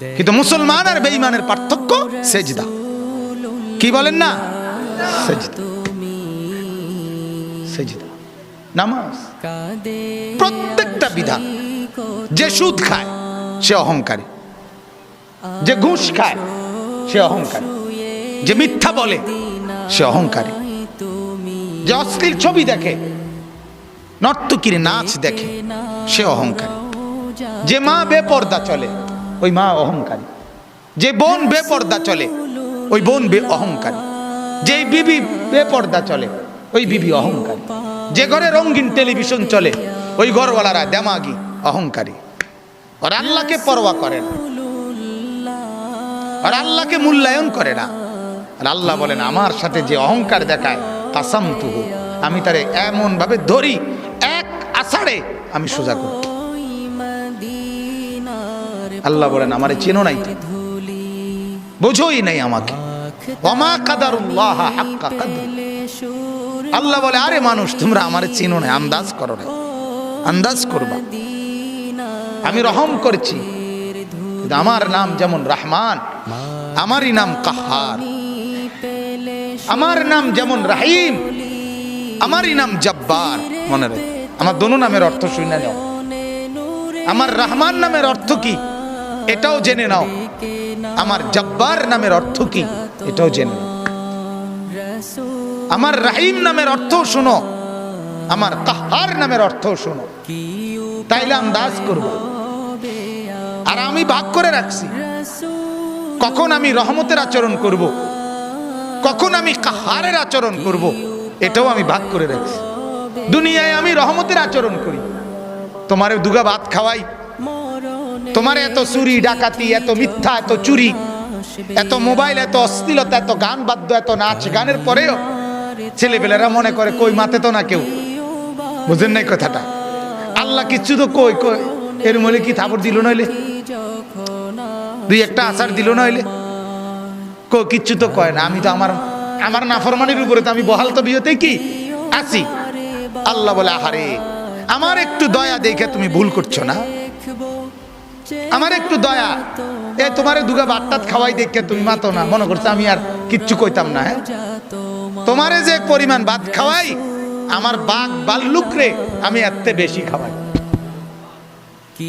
কিন্তু মুসলমান আর বেঈমানের পার্থক্য সেজদা। কি বলেন না? সেজদা। সেজদা। প্রত্যেকটা বিধান। যে সুদ খায়, সে অহংকারী। যে ঘুষ খায়, সে অহংকারী। যে মিথ্যা বলে, সে অহংকারী। যে অশ্লীল ছবি দেখে, নর্তকীর নাচ দেখে, সে অহংকারী। যে মা বেপর্দা চলে ওই মা অহংকারী। যে বোন বেপর্দা চলে, ওই বোন বে অহংকারী। যে বিবি বেপর্দা চলে, ওই বিবি অহংকারী। যে ঘরে রঙিন টেলিভিশন চলে, ওই ঘরওয়ালারা দেমাগি, অহংকারী। আর আল্লাহকে পরোয়া করে না। আর আল্লাহকে মূল্যায়ন করে না। আর আল্লাহ বলেন, আমার সাথে যে অহংকার দেখায় কাসাম তুহু আমি তারে এমন ভাবে ধরি, এক আষাঢ়ে আমি সোজা করি আল্লাহ বলেন, আমারে চেনো নাই। বোঝোই নাই আমাকে। আল্লাহ বলে, আরে মানুষ, তোমরা আমারে চিনো না আন্দাজ করো না আন্দাজ করবা। আমি রহম করছি। আমার নাম যেমন রহমান, আমারই নাম কাহার। আমার নাম যেমন রাহিম, আমারই নাম জব্বার। মনে রাখ। আমার দোনো নামের অর্থ শুনে নাও। আমার রহমান নামের অর্থ কি? এটাও জেনে নাও। আমার জব্বার নামের অর্থ কি? এটাও জেনে নাও। আমার রাহিম নামের অর্থ শোনো। আমার কাহার নামের অর্থ শোনো। তাইলে আন্দাজ করব। আর আমি ভাগ করে রাখছি। কখন আমি রহমতের আচরণ করব। কখন আমি কাহারের আচরণ করব। এটাও আমি ভাগ করে রাখছি। দুনিয়ায় আমি রহমতের আচরণ করি। তোমারে দুগা ভাত খাওয়াই। তোমার এত চুরি, ডাকাতি, এত মিথ্যা, এত চুরি, এত মোবাইল, এত অশ্লীলতা, এত গান বাদ্য, এত নাচ, গানের পরেও ছেলেপেলেরা মনে করে, কই, মাতে তো না কেউ। বুঝেন নাই কথাটা? আল্লাহ কিচ্ছু তো কই কই? এর মলে কি থাপড় দিল নইলে? দুই একটা আচার দিল নইলে? কো কিচ্ছু তো কয় না। আমি তো আমার আমার নাফরমানির উপরে তো আমি বহাল তো বিয়েতে কি? আছি। আল্লাহ বলে, আহারে, আমার একটু দয়া দেখে তুমি ভুল করছ না? আমার একটু দয়া। এ, তোমারে দুগা বাট্টাত খাওয়াই দেখে তুমি মাতো না। মনে করছ আমি আর কিচ্ছু কইতাম না হ্যাঁ? তোমারে যে পরিমাণ ভাত খাওয়াই, আমার বাঘ বাল্লুক রে, আমি এত বেশি খাওয়াই।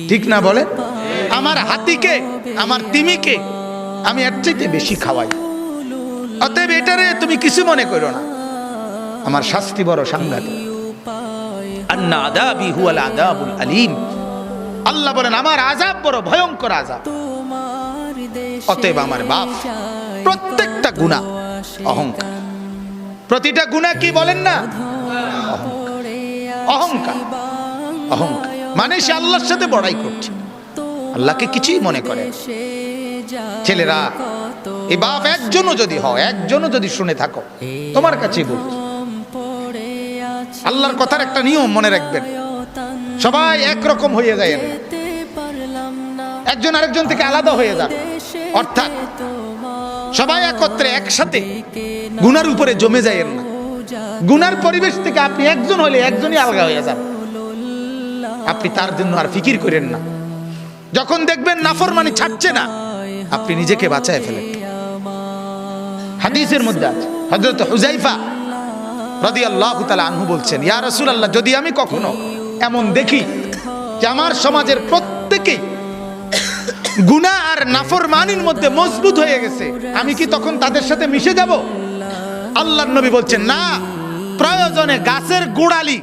ঠিক না বলে? আমার হাতিকে, আমার তিমিকে, আমি এর চাইতে বেশি খাওয়াই। অতএব এটারে তুমি কিছু মনে করো না। আমার শাস্তি বড় সাংঘাতিক। আন্না আদাবি হুয়াল আদাবুল আলিম। আল্লাহ বলেন আমার আজাব বড় ভয়ঙ্কর আজাব অতএব আমার বাপ প্রত্যেকটা গুণা অহংকার। প্রতিটা গুণা কি বলেন না? অহংকার। অহংকার। মানে সে আল্লাহর সাথে বড়াই করছে। আল্লাহকে কিছুই মনে করে। ছেলেরা এই বাপ একজনও যদি হয় একজনও যদি শুনে থাকো তোমার কাছে বলছি। আল্লাহর কথার একটা নিয়ম মনে রাখবেন। সবাই একরকম হয়ে যায় একজন আরেকজন থেকে আলাদা হয়ে যান অর্থাৎ সবাই একত্রে একসাথে গুনার উপরে জমে যায় না। গুনার পরিবেশ থেকে আপনি একজন হলে একজনই আলগা হয়ে যান আপনি তার জন্য আর ফিকির করেন না। যখন দেখবেন নাফর মানে ছাড়ছে না আপনি নিজেকে বাঁচায় ফেলেন। হাদিসের মধ্যে আছে। হজরত হুজাইফা রদি আল্লাহ আনহু বলছেন ইয়া রসুল আল্লাহ যদি আমি কখনো এমন দেখি যে আমার সমাজের প্রত্যেকেই গুনা আর নাফরমানির মধ্যে মজবুত হয়ে গেছে। আমি কি তখন তাদের সাথে মিশে যাব? আল্লাহ নবী বলছেন, না, প্রয়োজনে গাছের গোড়ালি,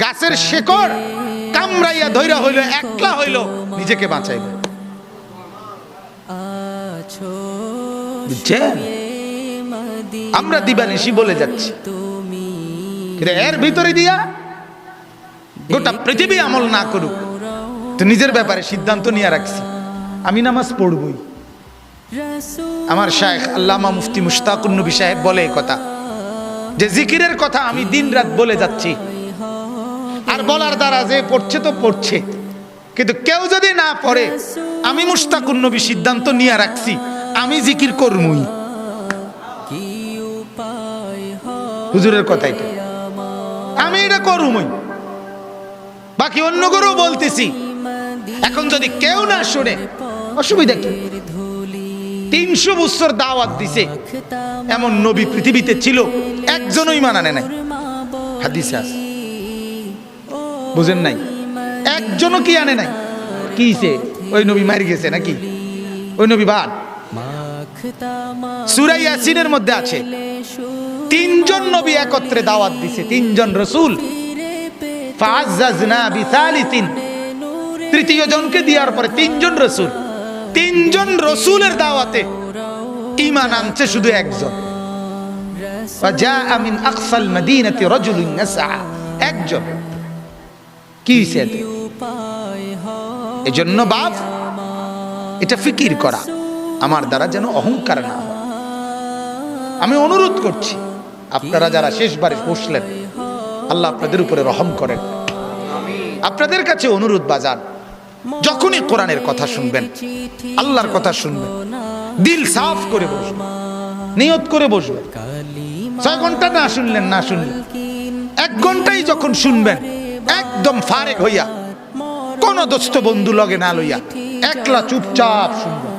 গাছের শেকড় কামড়াইয়া ধৈরা হইল, একলা হইল, নিজেকে বাঁচাইবে। বুঝছেন? আমরা দিবানিশি বলে যাচ্ছি। এর ভিতরে দিয়া গোটা পৃথিবী আমল না করুক। তো নিজের ব্যাপারে সিদ্ধান্ত নিয়ে রাখছি। আমি নামাজ পড়বই। আমার শায়েখ আল্লামা মুফতি মুশতাকুন নবী সাহেব বলে কথা। যে জিকিরের কথা আমি দিন রাত বলে যাচ্ছি। আর বলার দ্বারা যে পড়ছে তো পড়ছে। কিন্তু কেউ যদি না পড়ে, আমি মুশতাকুন নবী সিদ্ধান্ত নিয়ে রাখছি। আমি জিকির করমুই। হুজুরের কথা এটা। আমি এটা করুমই। বাকি অন্য করেও বলতেছি। এখন যদি কেউ না শুনে, অসুবিধা কি? তিনশো বছর দাওয়াত দিছে, এমন নবী পৃথিবীতে ছিল, একজনই মানানে নাই। হাদিসে বুঝেন নাই? একজনও কি আনে নাই? কি সে? ওই নবী মারি গেছে নাকি? ওই নবী বাদ। সুরাই ইয়াসিনের মধ্যে আছে, তিনজন নবী একত্রে দাওয়াত দিছে, তিনজন রসুল তৃতীয় জনকে দেওয়ার পরে তিনজন রসুল। তিনজন রসুলের দাওয়াতে ইমান আনছে শুধু একজন। কি এজন্য এটা ফিকির করা আমার দ্বারা যেন অহংকার না আমি অনুরোধ করছি, আপনারা যারা শেষবারে বসলেন আল্লাহ আপনাদের উপরে রহম করেন। আপনাদের কাছে অনুরোধ, বাজান, যখনই কোরআনের কথা শুনবেন, আল্লাহর কথা শুনবেন, দিল সাফ করে বসবেন, নিয়ত করে বসবেন। ছয় ঘণ্টা না শুনলেন না শুনলেন। এক ঘন্টাই যখন শুনবেন, একদম ফারেক হইয়া, কোন দোস্ত বন্ধু লগে না লইয়া, একলা চুপচাপ শুনবেন।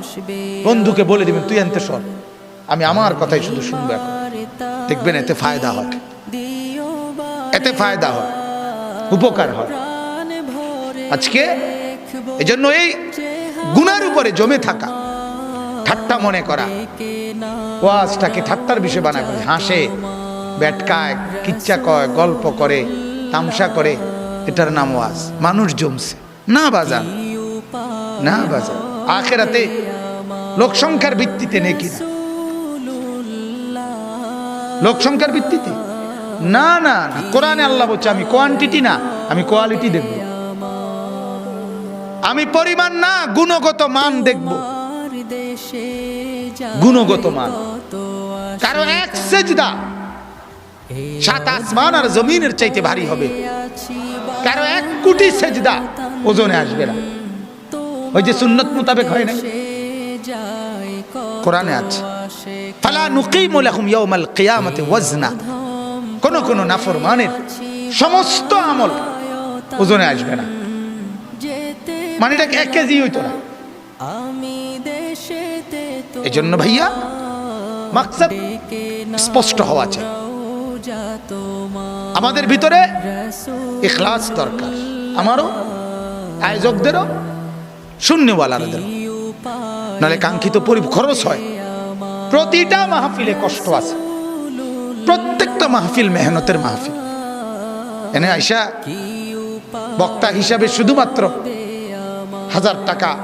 বন্ধুকে বলে দিবেন, তুই আনতে সর, আমি আমার কথাই শুধু শুনব এখন। দেখবেন এতে ফায়দা হয়। এতে ফায়দা হয়, উপকার হয়। আজকে এজন্য এই গুনার উপরে জমে থাকা, ঠাট্টা মনে করা, ওয়াজটাকে ঠাট্টার বিষয় বানা করে হাসে ব্যাটকায় কিচ্ছা কয়, গল্প করে, তামসা করে, এটার নাম ওয়াজ। মানুষ জমছে। না বাজান না বাজান। আখেরাতে লোক সংখ্যার ভিত্তিতে নেই কিনা লোক সংখ্যার ভিত্তিতে? না না না, কোরআনে আল্লাহ বলছে, আমি কোয়ান্টিটি না, আমি কোয়ালিটি দেখব। আমি পরিমাণ না, গুণগত মান দেখব। গুণগত মান। কারও এক সেজদা, সাত আসমান আর জমিনের চাইতে ভারী হবে। কারও এক কোটি সেজদা, ওজনে আসবে না। ওই যে সুন্নত মোতাবেক হয় না কোরআনে আছে, ফালা নুকিমু লাহুম ইয়াউমাল কিয়ামাতি ওয়াজনা। কোন কোন নাফরমানের সমস্ত আমল ওজনে আসবে না। মানে এটা এক কেজি হইতো না। এই জন্য ভাইয়া, মাকসাদ স্পষ্ট হওয়া চাই। আমাদের ভিতরে ইখলাস দরকার। আমারও, আয়োজকদেরও, শূন্যওয়ালাদেরও। নাহলে কাঙ্ক্ষিত পরি খরচ হয়। প্রতিটা মাহফিলে কষ্ট আছে। প্রত্যেকটা মাহফিল, মেহনতের মাহফিল। এনে আইসা বক্তা হিসাবে শুধুমাত্র হাজার টাকা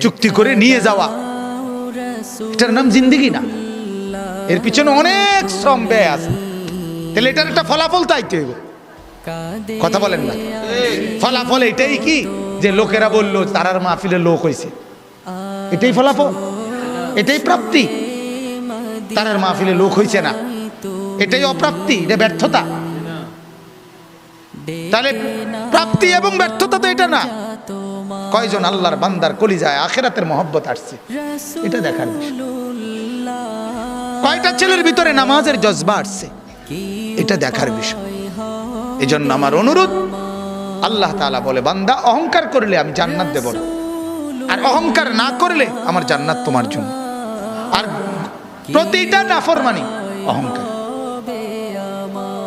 চুক্তি করে নিয়ে যাওয়া। এটার নাম জিন্দিগি না। এর পিছনে অনেক শ্রম ব্যয় আছে। তাহলে এটার একটা ফলাফল তাইতে হইব। কথা বলেন না। ফলাফল এটাই কি? যে লোকেরা বলল, তারার মাহফিলে লোক হয়েছে এটাই ফলাফল। এটাই প্রাপ্তি। তারার মাহফিলে লোক হয়েছে না। এটাই অপ্রাপ্তি, এটা ব্যর্থতা। তাহলে প্রাপ্তি এবং ব্যর্থতা তো এটা না। কয়জন আল্লাহর বান্দার কলি যায় আখেরাতের মহব্বত আসছে? এটা দেখার কয়টা ছেলের ভিতরে নামাজের জজবা আসছে? এটা দেখার বিষয়। এই জন্য আমার অনুরোধ, আল্লাহ তাআলা বলে, বান্দা, অহংকার করলে আমি জান্নাত দেব না। আর অহংকার না করলে আমার জান্নাত তোমার জন্য। আর প্রতিটা নাফরমানি অহংকার।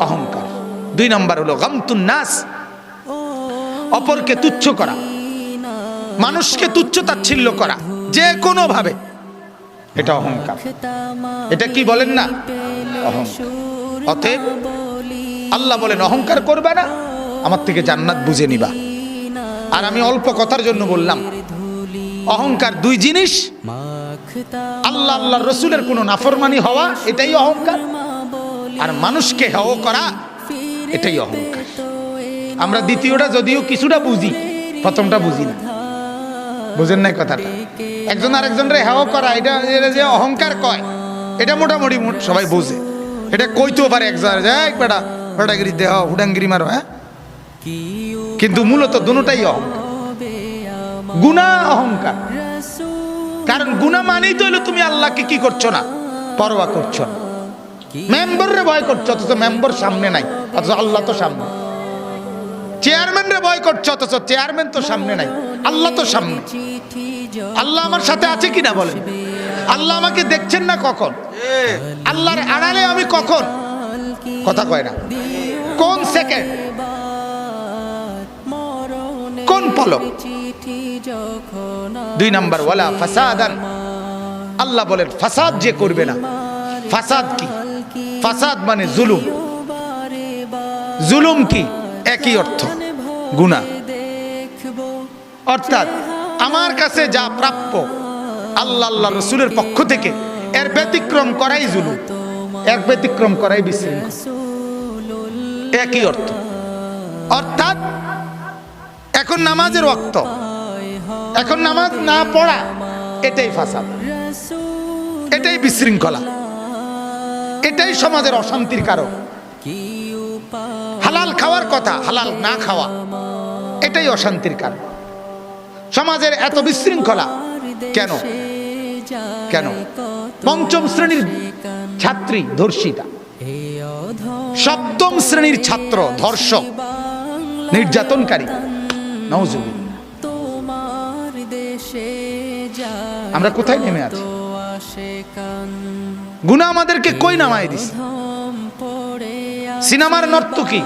অহংকার। দুই নম্বর হলো গামতুন নাস। অপরকে তুচ্ছ করা। মানুষকে তুচ্ছ তাচ্ছিল্য করা। যে কোনো ভাবে এটা অহংকার। এটা কি বলেন না? অহংকার। অতএব আল্লাহ বলেন, অহংকার করবে না। আমার থেকে জান্নাত বুঝে নিবা। আর আমি অল্প কথার জন্য বললাম, অহংকার দুই জিনিস। আল্লাহ আল্লাহ রসুলের কোনো নাফরমানি হওয়া, এটাই অহংকার। আর মানুষকে হেও করা, এটাই অহংকার। আমরা দ্বিতীয়টা যদিও কিছুটা বুঝি, প্রথমটা বুঝি না। বুঝেন নাই কথাটা? একজন আর আরেকজনের হেয় করা, এটা এটা যে অহংকার কয়, এটা মোটামুটি মোট- সবাই বোঝে। এটা কইতেও পারে একজন এক বেটা, বেটাগিরি দেহ, হুডাঙ্গিরি মারো হ্যাঁ? কিন্তু মূলত দুটাই অহংকার। গুণা অহংকার। কারণ গুণা মানেই তো হলো তুমি আল্লাহকে কি করছ না? পরোয়া করছ না। মেম্বাররে ভয় করছ, অথচ মেম্বার সামনে নাই, অথচ আল্লাহ তো সামনে। চেয়ারম্যানরে ভয় করছ, অথচ চেয়ারম্যান তো সামনে নাই, আল্লাহ তো সামনে। আল্লাহ আমার সাথে আছে কিনা আল্লাহ আমাকে দেখছেন না কখন? আল্লাহর আড়ালে আমি কখন? কথা কয় না। কোন সেকেন্ড কোন পলক? দুই নাম্বার, ওয়ালা ফাসাদান। আল্লাহ বলেন, ফাসাদ যে করবে না ফাসাদ কি? ফাসাদ মানে জুলুম। জুলুম কি? একই অর্থ। গুণা অর্থাৎ আমার কাছে যা প্রাপ্য, আল্লাহ আল্লাহ রসুলের পক্ষ থেকে, এর ব্যতিক্রম করাই জুলুম। এক ব্যতিক্রম করাই বিশৃঙ্খল। একই অর্থ। অর্থাৎ এখন নামাজের ওয়াক্ত। এখন নামাজ না পড়া, এটাই ফাসাদ। এটাই বিশৃঙ্খলা। এটাই সমাজের অশান্তির কারণ। হালাল খাওয়ার কথা হালাল না খাওয়া এটাই অশান্তির কারণ। সমাজের এত বিশৃঙ্খলা কেন? কেন? পঞ্চম শ্রেণির ছাত্রী ধর্ষিতা। সপ্তম শ্রেণির ছাত্র ধর্ষক নির্যাতনকারী। তোমার আমরা কোথায় নেমে আছি? গুণা আমাদেরকে কই নামায় দিস সিনেমার নর্তকী।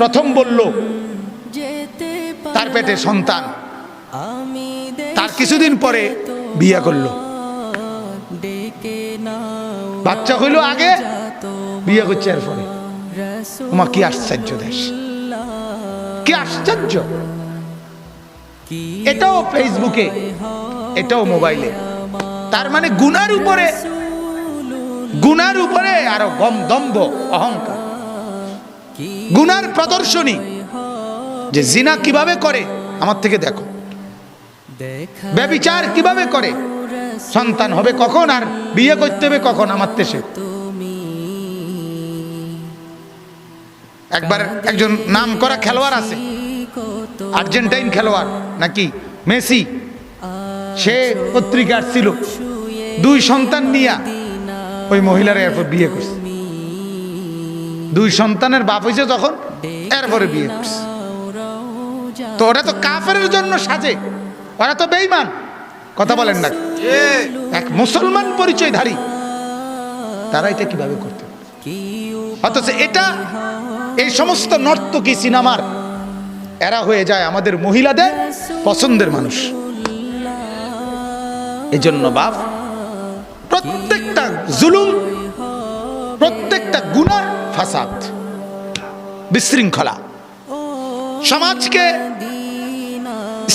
প্রথম বলল, তার পেটে সন্তান। তার কিছুদিন পরে বিয়ে করল। বাচ্চা হইল আগে, বিয়ে করছে এর পরে রসুল ওমা, কি আশ্চর্য দেশ। কি আশ্চর্য। এটাও ফেসবুকে এটাও মোবাইলে তার মানে গুনার উপরে গুনার উপরে আরও গম দম্ভ, অহংকার। গুনার প্রদর্শনী, যে জিনা কীভাবে করে, আমার থেকে দেখো। ব্যবিচার কীভাবে করে, সন্তান হবে কখন আর বিয়ে করতে হবে কখন, আমার দেশে। একবার একজন নাম করা খেলোয়াড় আছে, আর্জেন্টাইন খেলোয়াড়, নাকি মেসি? সে পত্রিকা ছিল দুই সন্তান নিয়া ওই মহিলার এরপর বিয়ে করছে। দুই সন্তানের বাপ হয়েছে তখন এরপরে বিয়ে করছে। তো ওরা তো কাফের জন্য সাজে, ওরা তো বেইমান কথা বলেন না। এক মুসলমান পরিচয়ধারী, তারা এটা কীভাবে করতে অথচ এটা এই সমস্ত নর্তকী সিনেমার, এরা হয়ে যায় আমাদের মহিলাদের পছন্দের মানুষ। এই জন্য বাপ প্রত্যেকটা জুলুম, প্রত্যেকটা গুনার ফাসাদ। বিশৃঙ্খলা। সমাজকে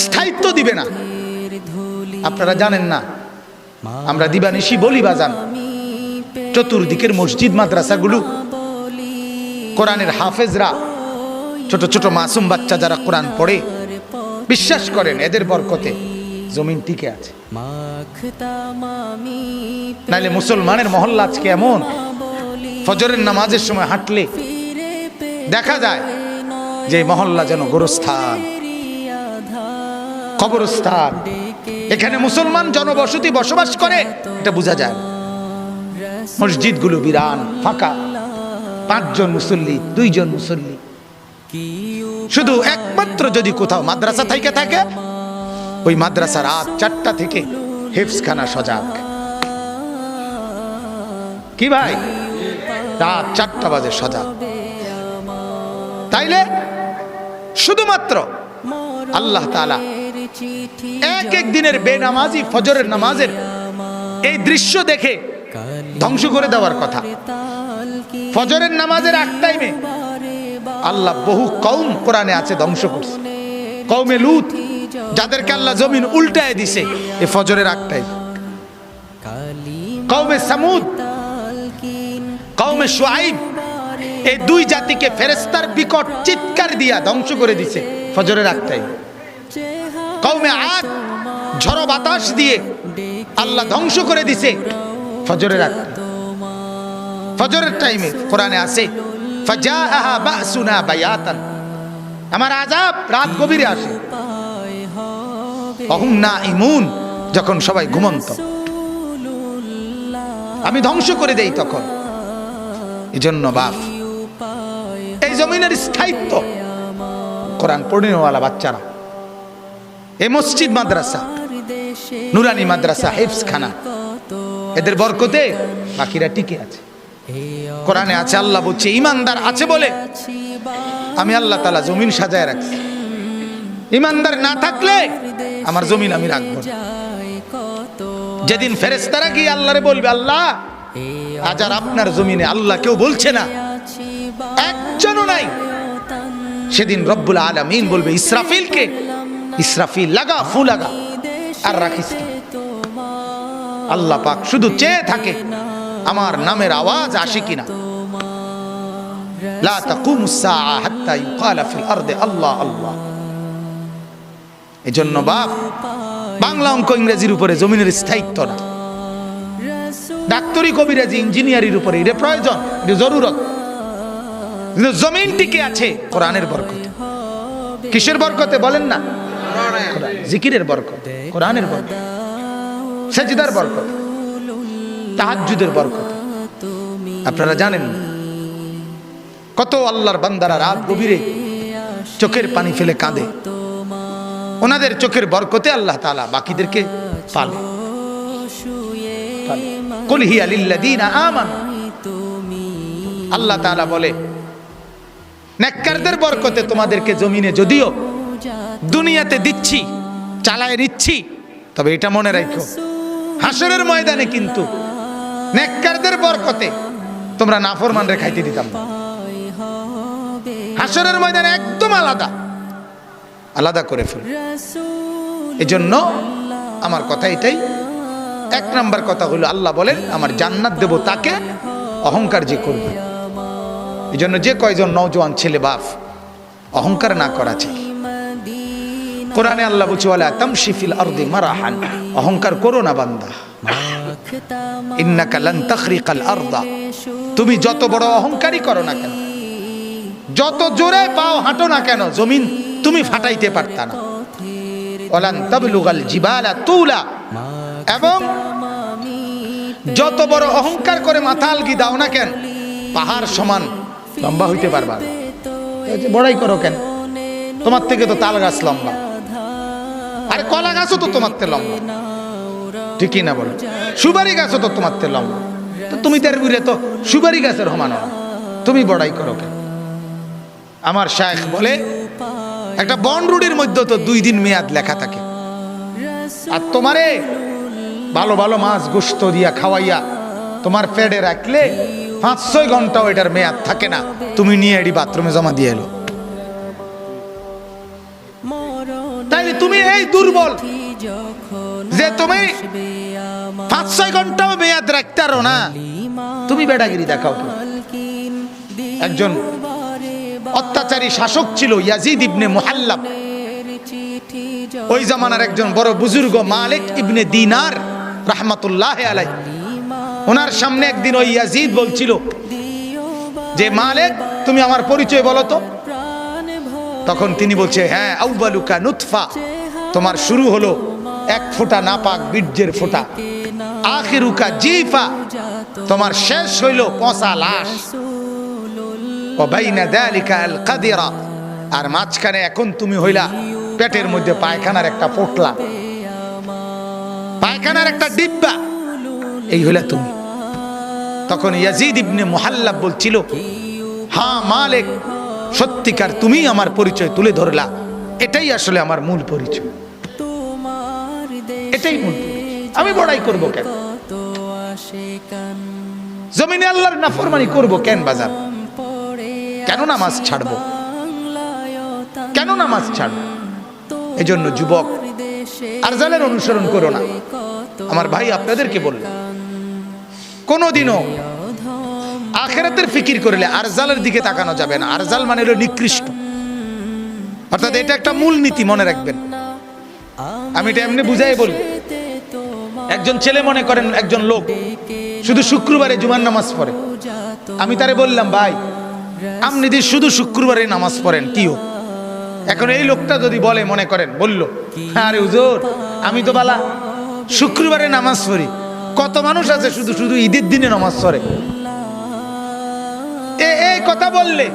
স্থায়িত্ব দিবে না। আপনারা জানেন না, আমরা দিবানিশি বলি বাজান। চতুর্দিকের মসজিদ, মাদ্রাসাগুলো, কোরআনের হাফেজরা, ছোট ছোট মাসুম বাচ্চা যারা কোরআন পড়ে, বিশ্বাস করেন এদের বরকতে জমিন টিকে আছে। নাইলে মুসলমানের মহল্লা আজকে এমন। ফজরের নামাজের সময় হাঁটলে দেখা যায় যে মহল্লা যেন গোরস্থান। কবরস্থান। এখানে মুসলমান জনবসতি বসবাস করে। এটা বোঝা যায়। মসজিদগুলো বিরান ফাঁকা। পাঁচজন মুসল্লি দুইজন মুসল্লি। শুধু একমাত্র যদি কোথাও মাদ্রাসা থেকে থাকে ওই মাদ্রাসা রাত চারটা থেকে হেফসখানা সজাগ। কি ভাই? রাত চারটা বাজে সজাগ। তাইলে শুধুমাত্র আল্লাহ তালা এক এক দিনের বেনামাজি, ফজরের নামাজের এই দৃশ্য দেখে ধ্বংস করে দেওয়ার কথা। ফজরের নামাজের এক টাইমে আল্লাহ বহু কৌম কোরআনে আছে ধ্বংস করছে। কৌমে লুত, যাদেরকে আল্লাহ জমিন উল্টায় দিছে, এ ফজরের কালি কৌমে সামুদ কৌমে শুআইব, এই দুই জাতিকে ফেরেস্তার বিকট চিৎকার দিয়া ধ্বংস করে দিছে ফজরের টাইম কৌমে আদ, ঝড় বাতাস দিয়ে আল্লাহ ধ্বংস করে দিছে ফজরের এক ফজরের টাইমে কোরআনে আছে, ফাজাআহা বাসুনা বায়াতান। আমার আযাব রাত গভীরে আসে। অহুম না ইমুন যখন সবাই ঘুমন্ত। আমি ধ্বংস করে দেই তখন। এই জন্য বাপ, এই জমিনের স্থায়িত্ব। কোরআন পড়িনওয়ালা বাচ্চারা, এ মসজিদ মাদ্রাসা, নুরানি মাদ্রাসা হেফস খানা কত এদের বরকতে বাকিরা টিকে আছে। কোরআনে আছে, আল্লাহ বলছে ইমানদার আছে বলে আমি আল্লাহ তালা জমিন সাজায় রাখছি। ইমানদার না থাকলে আমার জমিন আমি রাখব যেদিন ফেরেস্তারা গিয়ে আল্লাহরে বলবে, আল্লাহ, আজ আর আপনার জমিনে আল্লাহ কেউ বলছে না। একজনও নাই। সেদিন রব্বুল আলমিন বলবে, ইসরাফিলকে, ইসরাফিল লাগা, ফু লাগা, আর রাখিস আল্লাহ পাক শুধু চেয়ে থাকে, আমার নামের আওয়াজ আসে কিনা? লা তাকুমু সাআ হাত্তা ইউকালা ফিল আরদে আল্লাহ আল্লাহ এজন্য বাপ, বাংলা অঙ্ক ইংরেজির উপরে জমিনের স্থায়িত্ব না। ডাক্তারি কবিরাজি ইঞ্জিনিয়ারির উপরে এটা প্রয়োজন, এটা জরুরত। জমিন টিকে আছে কোরআনের বরকত। কিসের বরকতে বলেন না? জিকিরের বরকত, কোরআনের বরকত। সেজিদার বরকত তাহাজুদের বরকত। আপনারা জানেন না। কত আল্লাহর বান্দারা রাত গভীরে চোখের পানি ফেলে কাঁদে। ওনাদের চোখের বরকতে আল্লাহ তালা বাকিদেরকে পালে। আল্লাহ বলে বরকতে তোমাদেরকে জমিনে যদিও দুনিয়াতে দিচ্ছি, চালায় নিচ্ছি, তবে এটা মনে রাখো, হাসরের ময়দানে কিন্তু নেককারদের বরকতে তোমরা নাফরমান রে খাইতে দিতাম না। হাসরের ময়দানে একদম আলাদা। আলাদা করে ফেল। এজন্য আমার কথা এটাই। এক নাম্বার কথা হলো, আল্লাহ বলেন, আমার জান্নাত দেব তাকে, অহংকার যে করবে। এই জন্য যে কয়জন নওজোয়ান ছেলে বাপ, অহংকার না করা চাই। কোরআনে আল্লাহ বলছে, ওয়ালা তামশি ফিল আরদি মারাহান। অহংকার করো না বান্দা। ইন্নাকা লান তাখরিকাল আরদা। তুমি যত বড় অহংকারই করো না কেন? যত জোরে পাও হাঁটো না কেন, জমিন তুমি ফাটাইতে পারতা না। ওলান তাবলুগাল জিবালা তুলা। এবং যত বড় অহংকার করে মাথা আলগি দাও না কেন, পাহাড় সমান লম্বা হইতে পারবা বড়াই করো কেন, তোমার থেকে তো তাল গাছ লম্বা। আরে কলা গাছও তো তোমার থেকে লম্বা। ঠিকই না বলো, সুপারি গাছও তো তোমার থেকে লম্বা। তুমি তার ঘুরে তো সুপারি গাছের সমান তুমি বড়াই করো কেন? আমার শায়েখ বলে, একটা বন রুডির মধ্যে তো দুই দিন মেয়াদ লেখা থাকে। আর তোমারে ভালো ভালো মাছ গোস্ত দিয়া খাওয়াইয়া তোমার পেটে রাখলে পাঁচ ছয় ঘন্টাও এটার মেয়াদ থাকে না। তুমি নিয়ে এটি বাথরুমে জমা দিয়ে এলো। তাই তুমি এই দুর্বল যে তুমি পাঁচ ছয় ঘন্টাও মেয়াদ রাখতে পারো না, তুমি বেড়াগিরি দেখাও একজন অত্যাচারী শাসক ছিল ইয়াজিদ ইবনে মুহাল্লাব। ওই জামানার একজন বড় বুজুর্গ মালিক ইবনে দিনার রাহমাতুল্লাহ আলাই ওনার সামনে একদিন ওই ইয়াজিদ বলছিল যে, মালিক, তুমি আমার পরিচয় বলো তো? তখন তিনি বলছে হ্যাঁ আউবালুকা নুৎফা তোমার শুরু হলো এক ফোঁটা নাপাক বীর্যের ফোঁটা। আখিরুকা জিফা। তোমার শেষ হইল পচা লাশ। আর মাঝখানে এখন তুমি হইলা পেটের মধ্যে পায়খানার একটা পোটলা। পায়খানার একটা ডিব্বা। এই হইলা তুমি। তখন ইয়াজিদ ইবনে বলছিল সত্যিকার তুমি আমার পরিচয় তুলে ধরলা। এটাই আসলে আমার মূল পরিচয়। এটাই মূল আমি বড়াই করব কেন? জমিনে আল্লাহর নাফরমানি করব কেন বাজার? কেন নামাজ ছাড়বো? কেন নামাজ ছাড়বো? এই জন্য যুবক আরজালের অনুসরণ করো না। আমার ভাই আপনাদেরকে বলল, কোনোদিনও আখেরাতের ফিকির করলে আরজালের দিকে তাকানো যাবে না। আরজাল মানে হলো নিকৃষ্ট। অর্থাৎ এটা একটা মূল নীতি, মনে রাখবেন। আমি এটা এমনি বুঝাই বলি একজন ছেলে মনে করেন, একজন লোক, শুধু শুক্রবারে জুমার নামাজ পড়ে। আমি তারে বললাম, ভাই আপনি যদি শুধু শুক্রবারে নামাজ পড়েন, কিও? এখন এই লোকটা যদি বলে, মনে করেন, বলল, আরে হুজুর, আমি তো বালা শুক্রবারে নামাজ পড়ি। কত মানুষ আছে শুধু শুধু ঈদের দিনে নামাজ পড়ে? এ, এই কথা বললে,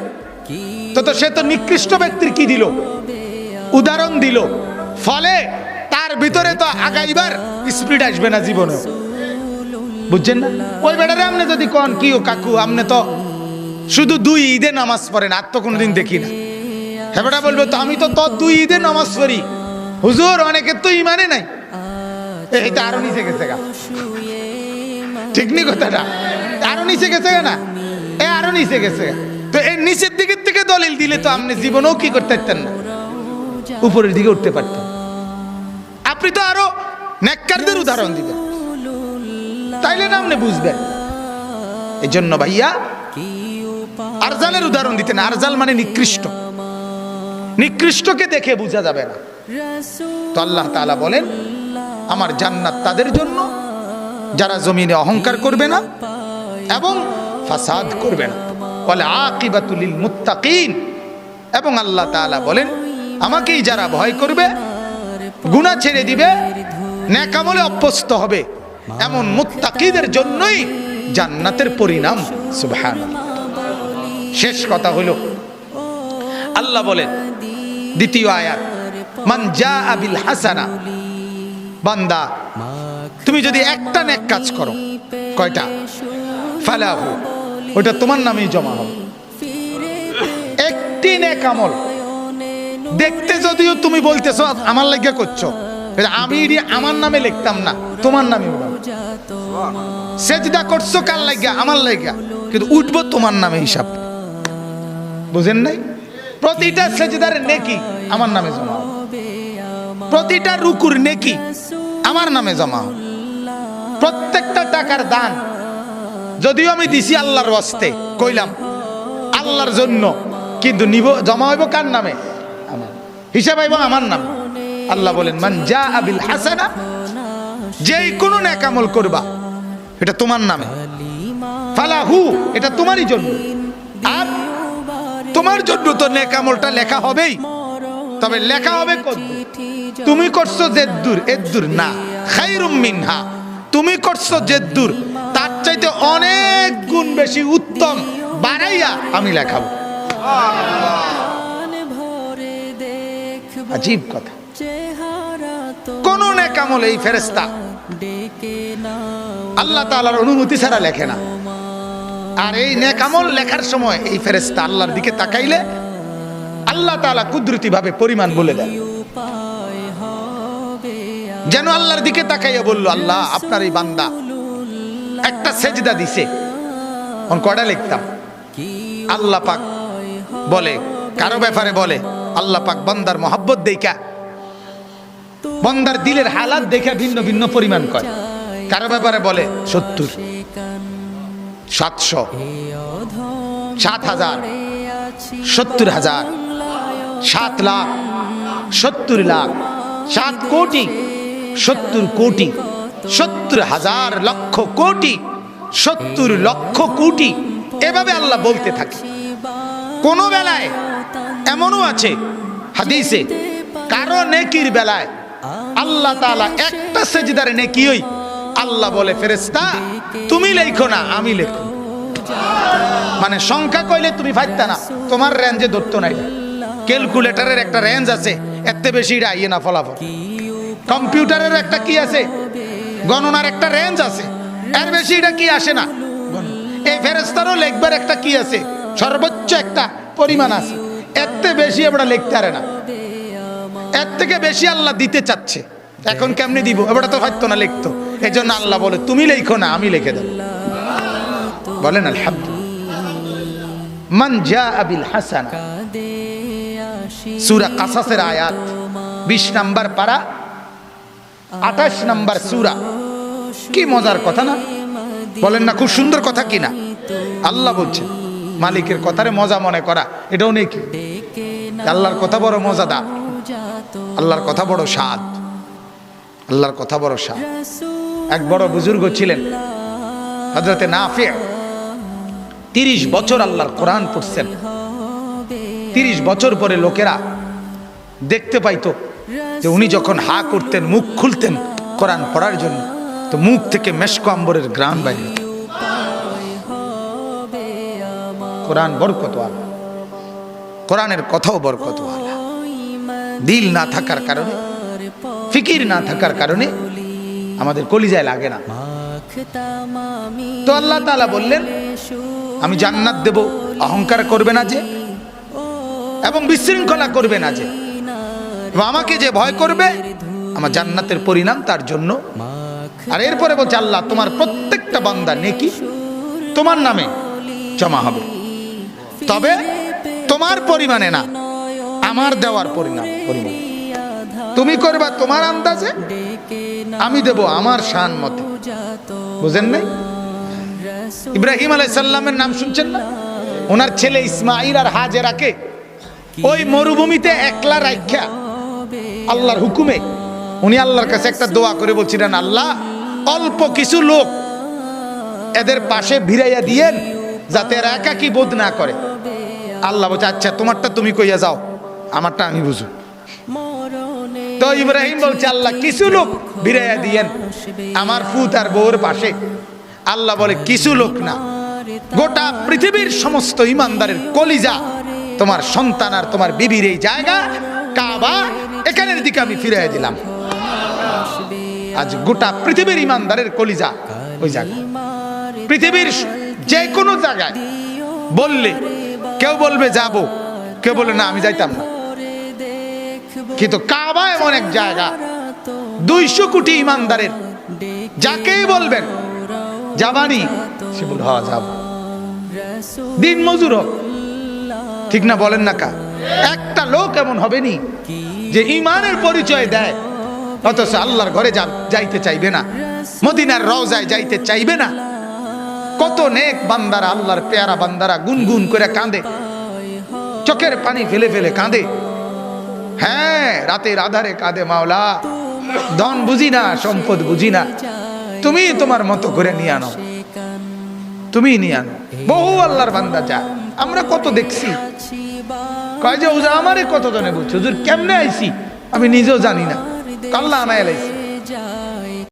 তো তো সে তো নিকৃষ্ট ব্যক্তির কি দিল? উদাহরণ দিল। ফলে তার ভিতরে তো আগাইবার স্পিড আসবে না জীবনে বুঝছেন না? ওই বেটারে আপনি যদি কন কি কাকু, আপনি তো শুধু দুই ঈদে নামাজ পড়েন আর তো কোনোদিন দেখি না। হ্যাঁ বলবে, তো আমি তো তোর দুই ঈদে নামাজ পড়ি। হুজুর অনেকের তো ইমানে নাই। তো আরও নিচে গেছে গা। ঠিক নি কথাটা? আরও নিচে গেছে না? এ, আরও নিচে গেছে। তো এর নিচের দিকের থেকে দলিল দিলে তো আপনি জীবনেও কি করতে পারতেন না? উপরের দিকে উঠতে পারতেন। আপনি তো আরও নেককারদের উদাহরণ দিবেন। তাইলে না আপনি বুঝবেন। এজন্য ভাইয়া আরজালের উদাহরণ দিতেন আরজাল মানে নিকৃষ্ট। নিকৃষ্টকে দেখে বোঝা যাবে না। তো আল্লাহ তাআলা বলেন, আমার জান্নাত তাদের জন্য, যারা জমিনে অহংকার করবে না এবং ফাসাদ করবে না। বলে আকিবাতুল মুত্তাকিন। এবং আল্লাহ তাআলা বলেন, আমাকেই যারা ভয় করবে, গুনাহ ছেড়ে দিবে নেকামলে অভ্যস্ত হবে। এমন মুত্তাকিদের জন্যই জান্নাতের পরিণাম, সুবহানাল্লাহ। শেষ কথা হলো আল্লাহ বলেন দ্বিতীয় আয়াত মান জা আবিল হাসানা বান্দা তুমি যদি একটা নেক কাজ করো কয়টা? ফালাহু ওটা তোমার নামেই জমা হবে। একটি নেক আমল দেখতে যদিও তুমি বলতেছো আমার লাগে করছ আমি আমার নামে লিখতাম না তোমার নামে। সেজদা করছ কার লাগিয়া আমার লাগিয়া কিন্তু উঠবো তোমার নামে হিসাব। বুঝেন নাই? প্রতিটা সেজদার নেকি আমার নামে জমা। প্রতিটা রুকুর নেকি আমার নামে জমা প্রত্যেকটা টাকার দান যদিও আমি দিছি আল্লাহর ওয়াস্তে, কইলাম, আল্লাহর জন্য, কিন্তু নিব, জমা হইব কার নামে? আমার। হিসাব আইব আমার নাম। আল্লাহ বলেন, মান যা আবিল হাসানা যেই কোনো নেকামল করবা, এটা তোমার নামে। ফালাহু, এটা তোমারই জন্য। আর তোমার জন্য তো নেকামলটা লেখা হবেই। তবে লেখা হবে তুমি করছ জেদ্দুর, এদ্দুর না, খাইরুম মিনহা। তুমি করছ জেদ্দুর, তার চাইতে অনেক গুণ বেশি উত্তম। বাড়াইয়া আমি লেখাবো। আজীব কথা। কোন নেকামল এই ফেরেস্তা আল্লাহ তাআলার অনুমতি ছাড়া লেখে না। আর এই নেকামল লেখার সময় এই ফেরেস্তা আল্লাহর দিকে তাকাইলে আল্লাহ তাআলা কুদরতি ভাবে পরিমাণ বলে দেন। যেন আল্লাহর দিকে তাকাইয়া বলল, আল্লাহ, আপনার এই বান্দা একটা সেজদা দিছে। কয়টা লিখতাম? আল্লাহ পাক বলে, কারও ব্যাপারে বলে, আল্লাহ পাক বান্দার মহাব্বত দেখা বান্দার দিলের হালাত দেখে ভিন্ন ভিন্ন পরিমাণ করে কারও ব্যাপারে বলে, সত্তর। সাতশো। সাত হাজার। সত্তর হাজার। সাত লাখ। সত্তর লাখ। সাত কোটি। সত্তর কোটি। সত্তর হাজার লক্ষ কোটি। সত্তর লক্ষ কোটি। এভাবে আল্লাহ বলতে থাকে। কোন বেলায় এমনও আছে হাদিসে, কারও নেকির বেলায় আল্লাহ তাআলা একটা সেজদার নেকিই আল্লাহ বলে, ফেরেশতা, তুমি লেখো না, আমি লেখো। মানে সংখ্যা কইলে তুমি ফাইতা না, তোমার রেঞ্জে ধরতো নাই। ক্যালকুলেটরের একটা রেঞ্জ আছে এত বেশি এটা আইয়ে না ফলাফল। কম্পিউটারের একটা কি আছে, গণনার একটা রেঞ্জ আছে, এর বেশি এটা কি আসে না। এই ফেরেস্তারও লেখবার একটা কি আছে, সর্বোচ্চ একটা পরিমাণ আছে এত বেশি আমরা লিখতে পারে না। এর থেকে বেশি আল্লাহ দিতে চাচ্ছে। এখন কেমনি দিব? এবারে তো হয়তো না লিখতো। এই জন্য আল্লাহ বলে, তুমি লেখো না, আমি লিখে দেবো। বলেন, আলহামদুলিল্লাহ। মান জা আবিল হাসান। সুরা কাসাসের আয়াত, বিশ নাম্বার পারা, আঠাশ নাম্বার সুরা। কি মজার কথা না? বলেন না, খুব সুন্দর কথা কি না? আল্লাহ বলছেন, মালিকের কথারে মজা মনে করা, এটাও নেই কি আল্লাহর কথা বড় মজাদার। আল্লাহর কথা বড় স্বাদ। আল্লাহর কথা স্বাদ এক বড় বুজুর্গ ছিলেন হজরতে নাফে তিরিশ বছর আল্লাহর কোরআন পড়ছেন। তিরিশ বছর পরে লোকেরা দেখতে পাইতো যে উনি যখন হা করতেন, মুখ খুলতেন কোরআন পড়ার জন্য, তো মুখ থেকে মেশকো আম্বরের গ্রাম বাইরে কোরআন বরকত আলা কোরআনের কথাও বরকত আলা দিল না থাকার কারণে ফিকির না থাকার কারণে আমাদের কলিজায় লাগে না। তো আল্লাহ তাআলা বললেন, আমি জান্নাত দেব, অহংকার করবে না যে, এবং বিশৃঙ্খলা করবে না যে। আমাকে যে ভয় করবে, আমার জান্নাতের পরিণাম তার জন্য। আর এরপরে বলছে, আল্লাহ, তোমার প্রত্যেকটা বান্দা নেকি তোমার নামে জমা হবে। তবে তোমার পরিমাণে না, আমার দেওয়ার পরিণাম, পরিমাণ। তুমি করবা তোমার আন্দাজে? আমি দেব আমার শান মতে। বুঝেন নাই? ইব্রাহিম আলাইসাল্লামের নাম শুনছেন না? ওনার ছেলে ইসমাইল আর হাজেরাকে ওই মরুভূমিতে একলা রাখা আল্লাহর হুকুমে উনি আল্লাহর কাছে একটা দোয়া করে বলছিলেন, আল্লাহ, অল্প কিছু লোক এদের পাশে ভিড়াইয়া দিয়েন যাতে এরা একাকি বোধ না করে। আল্লাহ বলছে আচ্ছা তোমারটা তুমি কইয়া যাও, আমারটা আমি বুঝু। মরণে তো ইব্রাহিম বলছে, আল্লাহ কিছু লোক ভিড়াইয়া দিয়েন। আমার ফুত আর বউর পাশে। আল্লাহ বলে, কিছু লোক না। গোটা পৃথিবীর সমস্ত ইমানদারের কলিজা তোমার সন্তান আর তোমার বিবির এই জায়গা, কাবা, এখানের দিকে আমি ফিরাইয়া দিলাম। আজ গোটা পৃথিবীর ইমানদারের কলিজা ওই জায়গা পৃথিবীর যে কোনো জায়গায় বললে, কেউ বলবে, যাব। কেউ বলবে, না, আমি যাইতাম না। কিন্তু কাবা এমন এক জায়গা। দুইশো কোটি ইমানদারের। যাকেই বলবেন, যাবানি, সে হ্যাঁ যাব। দিন মজুর হোক। ঠিক না, বলেন না কা? একটা লোক এমন হবে নি যে ইমানের পরিচয় দেয়, অথচ আল্লাহর ঘরে যাইতে চাইবে না, মদিনার রওজায় যাইতে চাইবে না। কত নেক বান্দারা, আল্লাহর পেয়ারা বান্দারা গুনগুন করে কাঁদে। চোখের পানি ফেলে ফেলে কাঁদে। হ্যাঁ রাতের আধারে কাঁদে মাওলা। ধন বুঝি না, সম্পদ বুঝি না। তুমি তোমার মতো করে নিয়ে আনো। তুমি নিয়ে আনো। বহু আল্লাহর বান্দা যা। আমরা কত দেখছি। কয় যে, হুজুর, আমারে কত জনে বলছে? হুজুর, কেমনে আইছি? আমি নিজেও জানি না। কাল্লা আনায় লাইছি